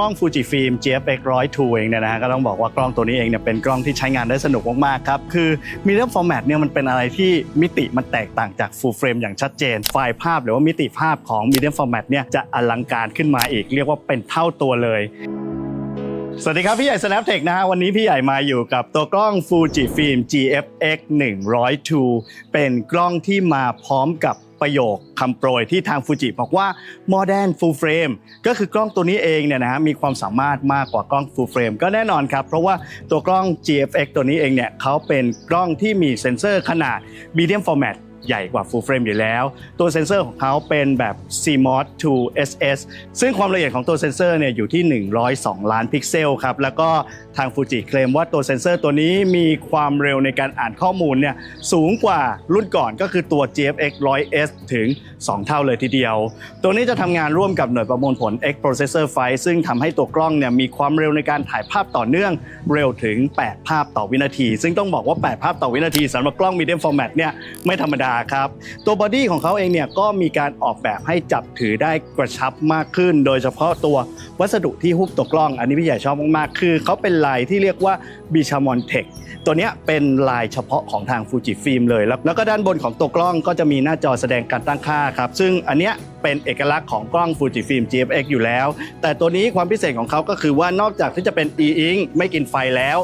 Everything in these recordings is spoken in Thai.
ล้อง Fujifilm GFX 102 เองเนี่ยนะฮะก็ต้องบอกว่ากล้องตัวนี้เองเนี่ยเป็นกล้องที่ใช้งานได้สนุกมากๆครับคือ medium format เนี่ยมันเป็นอะไรที่มิติมันแตกต่างจาก full frame อย่างชัดเจน ไฟล์ภาพหรือว่ามิติภาพของ medium format เนี่ยจะอลังการขึ้นมาอีก เรียกว่าเป็นเท่าตัวเลยสวัสดีครับ พี่ใหญ่ Snaptech นะฮะวันนี้พี่ใหญ่มาอยู่กับตัวกล้อง Fujifilm GFX 102 เป็นกล้องที่มาพร้อมกับ ประโยคคำโปรยที่ทางฟูจิบอกว่า Modern Full Frame ก็คือกล้องตัวนี้เองเนี่ยนะฮะมีความสามารถมากกว่ากล้อง Full Frame ก็แน่นอนครับ เพราะว่าตัวกล้อง GFX ตัวนี้เองเนี่ยเขาเป็นกล้องที่มีเซ็นเซอร์ขนาด Medium Format ใหญ่กว่า Full Frame อยู่แล้ว ตัวเซนเซอร์ของเขาเป็นแบบ CMOS 2 SS ซึ่งความละเอียดของตัวเซนเซอร์เนี่ยอยู่ที่ 102 ล้านพิกเซลครับ แล้วก็ทางฟูจิเคลมว่าตัวเซนเซอร์ตัวนี้มีความเร็วในการอ่านข้อมูลเนี่ยสูงกว่ารุ่นก่อนก็คือตัว GFX 100S ถึง 2 เท่าเลยทีเดียว ตัวนี้จะทำงานร่วมกับหน่วยประมวลผล X Processor 5ซึ่งทำให้ตัวกล้องเนี่ยมีความเร็วในการถ่ายภาพต่อเนื่องเร็วถึง 8 ภาพต่อวินาที ซึ่งต้องบอกว่า 8 ภาพต่อวินาทีสำหรับกล้อง Medium Format เนี่ยไม่ธรรมดาครับ ตัวบอดี้ของเขาเองเนี่ยก็มีการออกแบบให้จับถือได้กระชับมากขึ้น โดยเฉพาะตัววัสดุที่หุ้มตัวกล้อง อันนี้พี่ใหญ่ชอบมากๆ คือเขาเป็นลายที่เรียกว่าบิชามอนเทคตัวเนี้ยเป็นลายเฉพาะของทางฟูจิฟิล์มเลยแล้วแล้วก็ด้านบนของตัวกล้องก็จะมีหน้าจอแสดงการตั้งค่าครับ ซึ่งอันเนี้ยเป็นเอกลักษณ์ของกล้องฟูจิฟิล์ม GFX อยู่แล้ว แต่ตัวนี้ความพิเศษของเขาก็คือว่านอกจากที่จะเป็น e-ink ไม่กินไฟแล้ว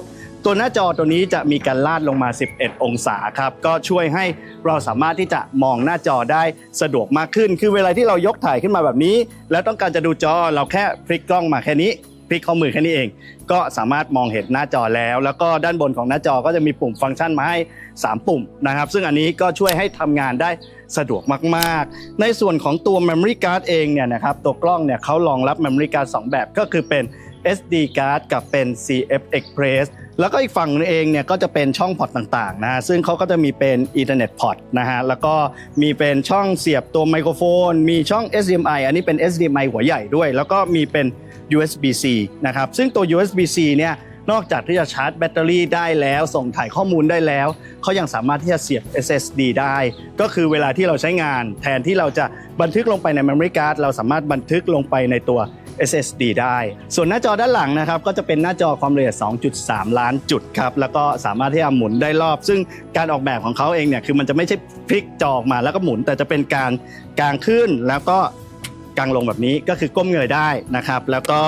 ตัวหน้าจอตัวนี้จะมีการลาดลงมา 11 องศาครับ ก็ช่วยให้เราสามารถที่จะมองหน้าจอได้สะดวกมากขึ้น คือเวลาที่เรายกถ่ายขึ้นมาแบบนี้ แล้วต้องการจะดูจอเราแค่พลิกกล้องมาแค่นี้พลิกข้อมือแค่นี้เอง ก็สามารถมองเห็นหน้าจอแล้ว แล้วก็ด้านบนของหน้าจอก็จะมีปุ่มฟังก์ชันมาให้ 3 ปุ่มนะครับ ซึ่งอันนี้ก็ช่วยให้ทำงานได้สะดวกมาก ๆ ในส่วนของตัว Memory Card เองเนี่ยนะครับตัวกล้องเนี่ยเขารองรับ Memory Card 2 แบบก็คือเป็น SD card กับเป็น CF Express แล้วก็อีกฝั่งนึงเองเนี่ยก็จะเป็นช่องพอร์ตต่างๆนะฮะซึ่งเขาก็จะมีเป็น Ethernet port นะฮะ แล้วก็มีเป็นช่องเสียบตัวไมโครโฟน มีช่อง SDMI อันนี้เป็น SDMI หัวใหญ่ด้วย แล้วก็มีเป็น USB-C นะครับ ซึ่งตัว USB-C เนี่ยนอกจากที่จะชาร์จแบตเตอรี่ได้แล้ว ส่งถ่ายข้อมูลได้แล้ว เขายังสามารถที่จะเสียบ SSD ได้ ก็คือเวลาที่เราใช้งาน แทนที่เราจะบันทึกลงไปใน Memory Card เราสามารถบันทึกลงไปในตัว SSD ได้ ส่วนหน้าจอด้านหลังนะครับก็จะเป็นหน้าจอความละเอียด 2.3 ล้านจุดครับแล้วก็สามารถที่จะหมุนได้รอบ ซึ่งการออกแบบของเขาเองเนี่ยคือมันจะไม่ใช่พลิกจอออกมาแล้วก็หมุน แต่จะเป็นการกางขึ้นแล้วก็กางลงแบบนี้ก็คือก้มเงยได้นะครับ แล้วก็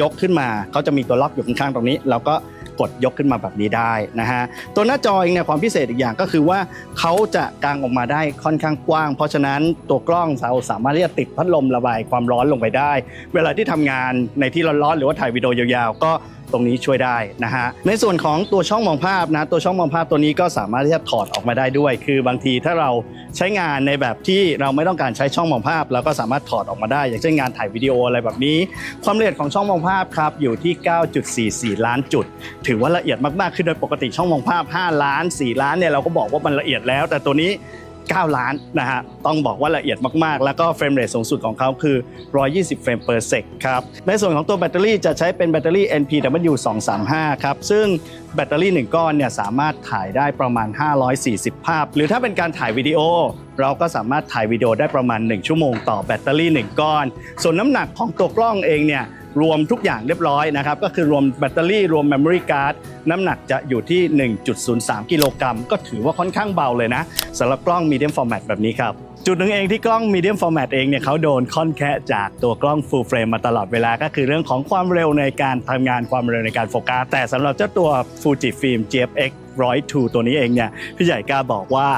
ยกขึ้นมาเขาจะมีตัวล็อกอยู่ข้างๆตรงนี้แล้วก็ กดยกขึ้นมาแบบนี้ได้นะฮะตัวหน้าจอเองเนี่ยความพิเศษอีกอย่างก็คือว่าเขาจะกางออกมาได้ค่อนข้างกว้าง เพราะฉะนั้นตัวกล้องเราสามารถที่จะติดพัดลมระบายความร้อนลงไปได้ เวลาที่ทำงานในที่ร้อนๆหรือว่าถ่ายวิดีโอยาวๆก็ ตรงนี้ช่วยได้นะฮะในส่วนของตัวช่องมองภาพนะตัวช่องมองภาพตัวนี้ก็สามารถที่จะถอดออกมาได้ด้วย คือบางทีถ้าเราใช้งานในแบบที่เราไม่ต้องการใช้ช่องมองภาพเราก็สามารถถอดออกมาได้ อย่างเช่นงานถ่ายวิดีโออะไรแบบนี้ ความละเอียดของช่องมองภาพครับอยู่ที่ 9.44 ล้านจุด ถือว่าละเอียดมากๆคือโดยปกติช่องมองภาพ 5 ล้าน 4 ล้านเนี่ยเราก็บอกว่ามันละเอียดแล้ว แต่ตัวนี้ 9 ล้านนะฮะต้องบอกว่าละเอียดมากๆ แล้วก็เฟรมเรทสูงสุดของเขาคือ 120 เฟรม per sec ครับในส่วนของตัวแบตเตอรี่จะใช้เป็นแบตเตอรี่ NPW 235ครับซึ่งแบตเตอรี่ 1 ก้อนเนี่ยสามารถถ่ายได้ประมาณ 540 ภาพ หรือถ้าเป็นการถ่ายวิดีโอ เราก็สามารถถ่ายวิดีโอได้ประมาณ 1 ชั่วโมงต่อแบตเตอรี่ 1 ก้อน ส่วนน้ำหนักของตัวกล้องเองเนี่ย รวมทุกอย่างเรียบร้อยนะครับ ก็คือรวมแบตเตอรี่รวม Memory Card น้ำหนักจะอยู่ที่ 1.03 กิโลกรัมก็ถือว่าค่อนข้างเบาเลยนะสำหรับกล้อง Medium Format แบบนี้ครับ จุดหนึ่งเองที่กล้อง Medium Format เองเนี่ยเขาโดนค่อนแคะจากตัวกล้อง Full Frame มาตลอดเวลาก็คือเรื่องของความเร็วในการทำงานความเร็วในการโฟกัสแต่สำหรับเจ้าตัว Fujifilm GFX 102 ตัวนี้เองเนี่ยพี่ใหญ่กล้าบอกว่า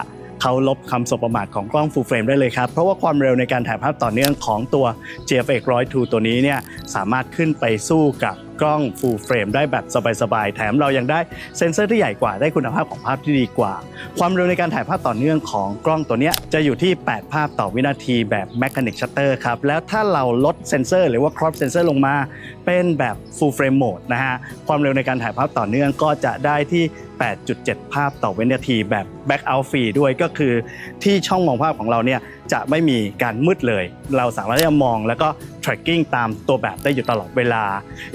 เขาลบคำสบประมาทของกล้องฟูลเฟรมได้เลยครับ เพราะว่าความเร็วในการถ่ายภาพต่อเนื่องของตัว GFX 102ตัวนี้เนี่ยสามารถขึ้นไปสู้กับ กล้อง full frame ได้แบบสบายๆ แถมเรายังได้เซ็นเซอร์ที่ใหญ่กว่าได้คุณภาพของภาพที่ดีกว่า ความเร็วในการถ่ายภาพต่อเนื่องของกล้องตัวนี้จะอยู่ที่ 8 ภาพต่อวินาทีแบบ Mechanic Shutter ครับ แล้วถ้าเราลดเซ็นเซอร์หรือว่า crop sensor ลงมา เป็นแบบ full frame mode นะฮะความเร็วในการถ่ายภาพต่อเนื่องก็จะได้ที่ 8.7 ภาพต่อวินาทีแบบ back out free ด้วยก็คือที่ช่องมองภาพของเราเนี่ย จะไม่มีการมืดเลย เราสามารถที่จะมองแล้วก็ tracking ตามตัวแบบได้อยู่ตลอดเวลา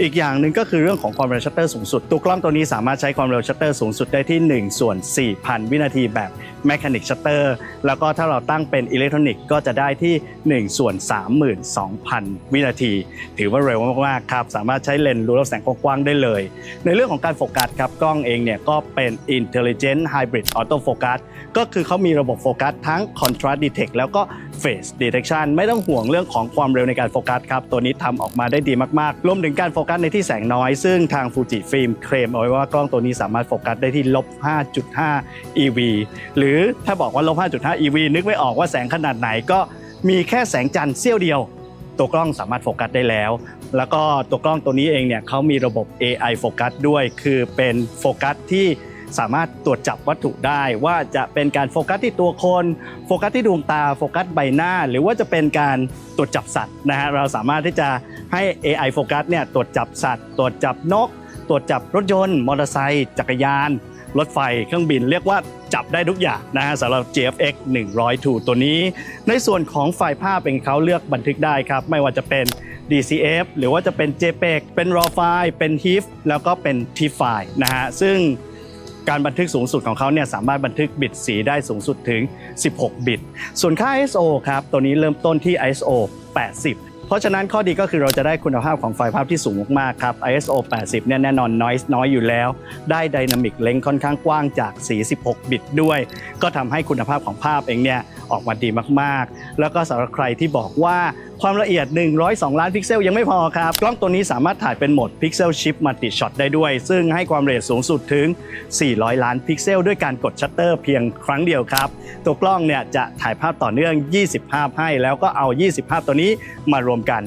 อีกอย่างหนึ่งก็คือเรื่องของความเร็วชัตเตอร์สูงสุด ตัวกล้องตัวนี้สามารถใช้ความเร็วชัตเตอร์สูงสุดได้ที่ 1 ส่วน 4,000 วินาทีแบบ Mechanic Shutter แล้วก็ถ้าเราตั้งเป็นอิเล็กทรอนิกส์ก็จะได้ที่ 1 ส่วน 32,000 วินาที ถือว่าเร็วมากๆครับ สามารถใช้เลนส์รูรับแสงกว้างได้เลย ในเรื่องของการโฟกัสครับ กล้องเองเนี่ยก็เป็น Intelligent Hybrid Auto Focus ก็คือเขามีระบบโฟกัสทั้ง Contrast Detect แล้วก็ Phase Detection ไม่ต้องห่วงเรื่องของความเร็วในการโฟกัสครับ ตัวนี้ทำออกมาได้ดีมากๆ รวมถึงการโฟกัสในที่แสงน้อย ซึ่งทาง Fuji Film เคลมเอาไว้ว่ากล้องตัวนี้สามารถโฟกัสได้ที่ลบ 5.5 EV หรือถ้าบอกว่าลบ 5.5 EV นึกไม่ออกว่าแสงขนาดไหนก็มีแค่แสงจันทร์เสี้ยวเดียว ตัวกล้องสามารถโฟกัสได้แล้ว แล้วก็ตัวกล้องตัวนี้เองเนี่ยเขามีระบบ AI โฟกัสด้วย คือเป็นโฟกัสที่ สามารถตรวจจับวัตถุได้ ว่าจะเป็นการโฟกัสที่ตัวคน โฟกัสที่ดวงตาโฟกัสใบหน้า หรือว่าจะเป็นการตรวจจับสัตว์นะฮะเราสามารถที่จะให้ AI โฟกัสเนี่ยตรวจจับสัตว์ ตรวจจับนก ตรวจจับรถยนต์ มอเตอร์ไซค์จักรยาน รถไฟเครื่องบินเรียกว่าจับได้ทุกอย่างนะฮะสำหรับ GFX 100ตัวนี้ ในส่วนของไฟล์ภาพเป็นเขาเลือกบันทึกได้ครับ ไม่ว่าจะเป็น DCF หรือว่าจะเป็น JPEG เป็น RAW ไฟล์เป็น TIFF แล้วก็เป็น TIFF ไฟล์นะฮะซึ่ง การบันทึกสูงสุดของเขาเนี่ยสามารถบันทึกบิตสีได้สูงสุดถึง 16 บิต ส่วนค่า ISO ครับตัวนี้เริ่มต้นที่ ISO 80เพราะฉะนั้นข้อดีก็คือเราจะได้คุณภาพของไฟล์ภาพที่สูงมากๆครับ ISO 80 เนี่ยแน่นอน noise น้อยอยู่แล้ว ได้ Dynamic Range ค่อนข้างกว้างจากสี16บิตด้วย ก็ทำให้คุณภาพของภาพเองเนี่ย ออกมาดีมากๆ แล้วก็สำหรับใครที่บอกว่าความละเอียด 102 ล้านพิกเซลยังไม่พอครับ กล้องตัวนี้สามารถถ่ายเป็นโหมดพิกเซลชิปมัลติช็อตได้ด้วย ซึ่งให้ความละเอียดสูงสุดถึง 400 ล้านพิกเซล ด้วยการกดชัตเตอร์เพียงครั้งเดียวครับ ตัวกล้องเนี่ยจะถ่ายภาพต่อเนื่อง 20 ภาพให้ แล้วก็เอา 20 ภาพตัวนี้มารวมกัน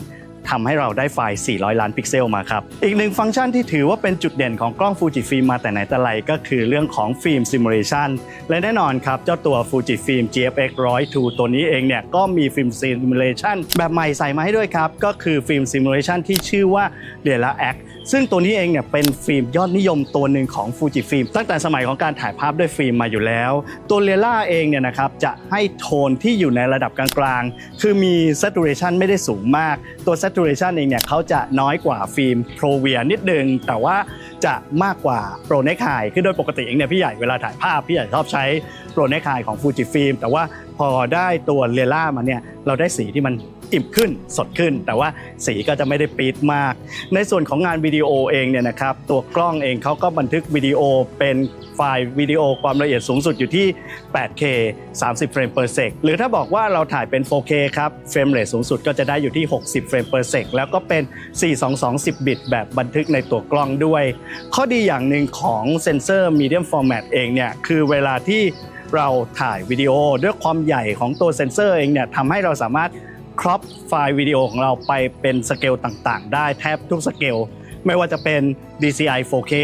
ทำให้เราได้ไฟล์ 400 ล้านพิกเซลมาครับ อีกหนึ่งฟังก์ชันที่ถือว่าเป็นจุดเด่นของกล้องฟูจิฟิล์มมาแต่ไหนแต่ไรก็คือเรื่องของฟิล์มซิมูเลชันและแน่นอนครับ เจ้าตัวฟูจิฟิล์ม GFX 102ตัวนี้เองเนี่ยก็มีฟิล์มซิมูเลชันแบบใหม่ใส่มาให้ด้วยครับ ก็คือฟิล์มซิมูเลชันที่ชื่อว่าเดล่าแอค ซึ่งตัวนี้เองเนี่ยเป็นฟิล์มยอดนิยมตัวหนึ่งของ Fujifilm ตั้งแต่สมัยของการถ่ายภาพด้วยฟิล์มมาอยู่แล้ว ตัวเ e ล่าเองเนี่ยนะครับจะให้โทนที่อยู่ในระดับกลางๆ คือมี saturation ไม่ได้สูงมาก ตัว saturation เองเนี่ยเขาจะน้อยกว่าฟิล์ม Pro Via นิดนึง แต่ว่าจะมากกว่า Pro n e c i คือโดยปกติเองเนี่ยพี่ใหญ่เวลาถ่ายภาพพี่ใหญ่ชอบใช้ Pro n e c i ของ Fujifilm แต่ว่า พอได้ตัวเ e ล่ามาเนี่ยเราได้สีที่มันอิ่มขึ้นสดขึ้น แต่ว่าสีก็จะไม่ได้ปีดมาก ในส่วนของงานวิดีโอเองเนี่ยนะครับตัวกล้องเองเขาก็บันทึกวิดีโอเป็นไฟล์วิดีโอความละเอียดสูงสุดอยู่ที่ 8K 30 เฟรม per sec หรือถ้าบอกว่าเราถ่ายเป็น 4K ครับ เฟรมเรทสูงสุดก็จะได้อยู่ที่ 60 เฟรม per sec แล้วก็เป็น 42210 บิต แบบบันทึกในตัวกล้องด้วย ข้อดีอย่างหนึ่งของเซนเซอร์ medium format เองเนี่ยคือเวลาที่ เราถ่ายวิดีโอด้วยความใหญ่ของตัวเซนเซอร์เองเนี่ยทำให้เราสามารถครอปไฟล์วิดีโอของเราไปเป็นสเกลต่างๆ ได้แทบทุกสเกลไม่ว่าจะเป็น DCI 4K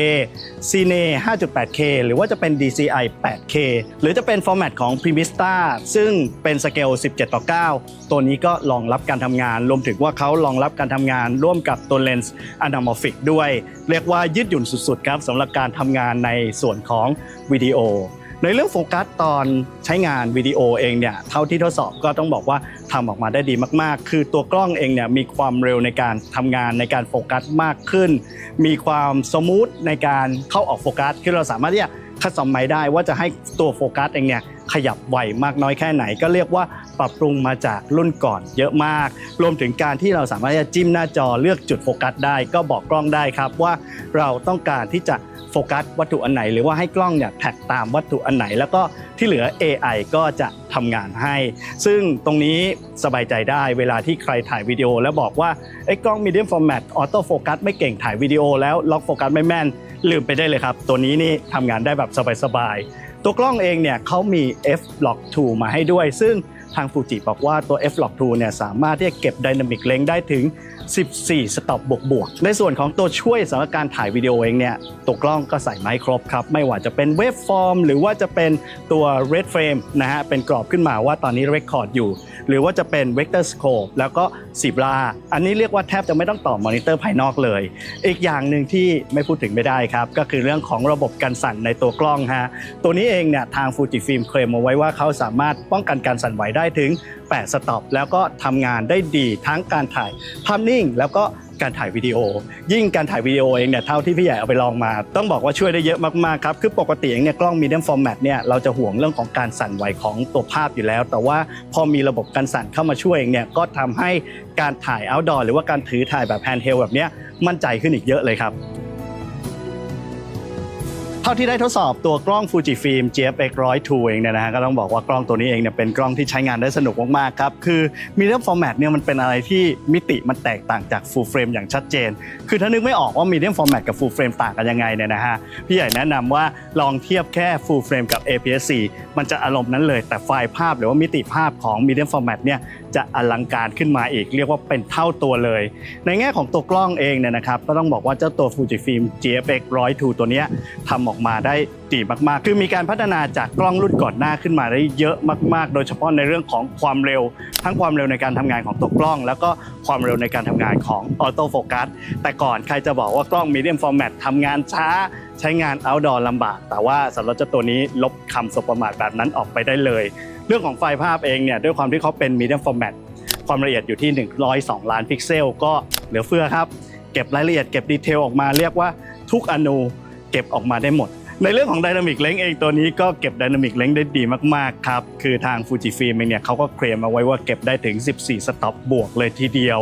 Cine 5.8K หรือว่าจะเป็น DCI 8K หรือจะเป็นฟอร์แมตของ Primista ซึ่งเป็นสเกล 17 ต่อ 9 ตัวนี้ก็รองรับการทำงาน รวมถึงว่าเขารองรับการทำงานร่วมกับตัวเลนส์ anamorphic ด้วย เรียกว่ายืดหยุ่นสุดๆครับสำหรับการทำงานในส่วนของวิดีโอ ในเรื่องโฟกัสตอนใช้งานวิดีโอเองเนี่ยเท่าที่ทดสอบก็ต้องบอกว่าทำออกมาได้ดีมากๆ คือตัวกล้องเองเนี่ยมีความเร็วในการทำงานในการโฟกัสมากขึ้น มีความสมูทในการเข้าออกโฟกัสคือเราสามารถที่จะคัดสมัยได้ว่าจะให้ตัวโฟกัสเองเนี่ยขยับไหวมากน้อยแค่ไหน ก็เรียกว่าปรับปรุงมาจากรุ่นก่อนเยอะมาก รวมถึงการที่เราสามารถที่จะจิ้มหน้าจอเลือกจุดโฟกัสได้ ก็บอกกล้องได้ครับว่าเราต้องการที่จะ โฟกัสวัตถุอันไหน หรือว่าให้กล้องเนี่ยแท็กตามวัตถุอันไหน แล้วก็ที่เหลือ AI ก็จะทำงานให้ ซึ่งตรงนี้สบายใจได้เวลาที่ใครถ่ายวิดีโอแล้วบอกว่าไอ้กล้อง medium format auto focus ไม่เก่งถ่ายวิดีโอแล้วล็อกโฟกัสไม่แม่น ลืมไปได้เลยครับ ตัวนี้นี่ทำงานได้แบบสบายๆตัวกล้องเองเนี่ยเขามี f log 2มาให้ด้วย ซึ่ง ทางฟูจิบอกว่าตัว f log 2เนี่ยสามารถที่จะเก็บ dynamic range ได้ถึง 14 สต็อปบวกบวกๆในส่วนของตัวช่วยสำหรับการถ่ายวิดีโอเองเนี่ยตัวกล้องก็ใส่ไม้ครบครับ ไม่ว่าจะเป็นเวฟฟอร์มหรือว่าจะเป็นตัว red frame นะฮะเป็นกรอบขึ้นมาว่าตอนนี้ record อยู่ หรือว่าจะเป็น vector scope แล้วก็สีบลาอันนี้เรียกว่าแทบจะไม่ต้องต่อมอนิเตอร์ภายนอกเลย อีกอย่างหนึ่งที่ไม่พูดถึงไม่ได้ครับ ก็คือเรื่องของระบบกันสั่นในตัวกล้องฮะตัวนี้เองเนี่ยทาง Fujifilm เคลมเอาไว้ว่าเขาสามารถป้องกันการสั่นไหวได้ได้ถึง 8 สต็อปแล้วก็ทำงานได้ดีทั้งการถ่ายภาพนิ่งแล้วก็การถ่ายวิดีโอ ยิ่งการถ่ายวิดีโอเองเนี่ยเท่าที่พี่ใหญ่เอาไปลองมา ต้องบอกว่าช่วยได้เยอะมากๆครับ คือปกติเองเนี่ยกล้อง medium format เนี่ยเราจะห่วงเรื่องของการสั่นไหวของตัวภาพอยู่แล้ว แต่ว่าพอมีระบบการสั่นเข้ามาช่วยเองเนี่ยก็ทำให้การถ่าย outdoor หรือว่าการถือถ่ายแบบ handheld แบบเนี้ยมั่นใจขึ้นอีกเยอะเลยครับ เท่าที่ได้ทดสอบตัวกล้อง Fujifilm GFX 100 เองเนี่ยนะฮะก็ต้องบอกว่ากล้องตัวนี้เองเนี่ยเป็นกล้องที่ใช้งานได้สนุกมากๆครับคือ medium format เนี่ยมันเป็นอะไรที่มิติมันแตกต่างจาก full frame อย่างชัดเจน คือถ้านึกไม่ออกว่า medium format กับ full frame ต่างกันยังไงเนี่ยนะฮะพี่ใหญ่แนะนำว่าลองเทียบแค่ full frame กับ APS-C มันจะอารมณ์นั้นเลยแต่ไฟล์ภาพหรือว่ามิติภาพของ medium format เนี่ยจะอลังการขึ้นมาอีก เรียกว่าเป็นเท่าตัวเลย ในแง่ของตัวกล้องเองเนี่ยนะครับก็ต้องบอกว่าเจ้าตัว Fujifilm GFX 100ตัวนี้ทำออกมาได้ดีมากๆ คือมีการพัฒนาจากกล้องรุ่นก่อนหน้าขึ้นมาได้เยอะมาก ๆ โดยเฉพาะในเรื่องของความเร็ว ทั้งความเร็วในการทำงานของตัวกล้อง แล้วก็ความเร็วในการทำงานของออโต้โฟกัสแต่ก่อนใครจะบอกว่ากล้อง medium format ทำงานช้าใช้งาน outdoor ลำบาก แต่ว่าสำหรับเจ้าตัวนี้ลบคำสบประมาทแบบนั้นออกไปได้เลย เรื่องของไฟล์ภาพเองเนี่ยด้วยความที่เขาเป็น medium format ความละเอียดอยู่ที่ 102 ล้านพิกเซล ก็เหลือเฟือครับ เก็บรายละเอียดเก็บดีเทลออกมาเรียกว่าทุกอนูเก็บออกมาได้หมด ในเรื่องของดินามิกเลนส์เองตัวนี้ก็เก็บดินามิกเลนส์ได้ดีมากๆครับคือทาง Fujifilm เองเนี่ยเขาก็เคลมเอาไว้ว่าเก็บได้ถึง 14 สต็อปบวกเลยทีเดียว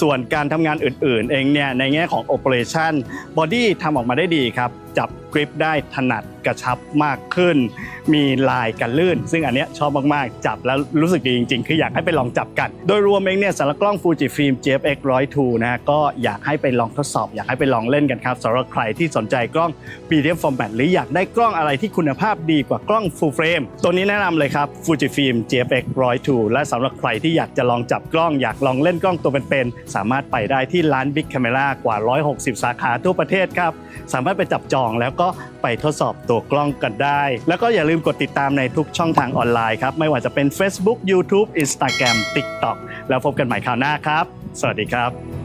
ส่วนการทำงานอื่นๆ เองเนี่ยในแง่ของ Operation Body ทำออกมาได้ดีครับ จับกริปได้ถนัดกระชับมากขึ้น มีลายกันลื่น ซึ่งอันเนี้ยชอบมากๆ จับแล้วรู้สึกดีจริงๆ คืออยากให้ไปลองจับกัน โดยรวมเองเนี่ยสำหรับกล้อง Fujifilm GFX 102นะฮะก็อยากให้ไปลองทดสอบ อยากให้ไปลองเล่นกันครับสำหรับใครที่สนใจกล้อง medium format หรืออยากได้กล้องอะไรที่คุณภาพดีกว่ากล้อง full frame ตัวนี้แนะนำเลยครับ Fujifilm GFX 102และสำหรับใครที่อยากจะลองจับกล้อง อยากลองเล่นกล้องตัวเป็นๆสามารถไปได้ที่ร้าน Big Camera กว่า 160 สาขาทั่วประเทศครับ สามารถไปจับจองแล้วก็ไปทดสอบตัวกล้องกันได้ แล้วก็อย่าลืมกดติดตามในทุกช่องทางออนไลน์ครับ ไม่ว่าจะเป็น Facebook YouTube Instagram TikTok แล้วพบกันใหม่คราวหน้าครับ สวัสดีครับ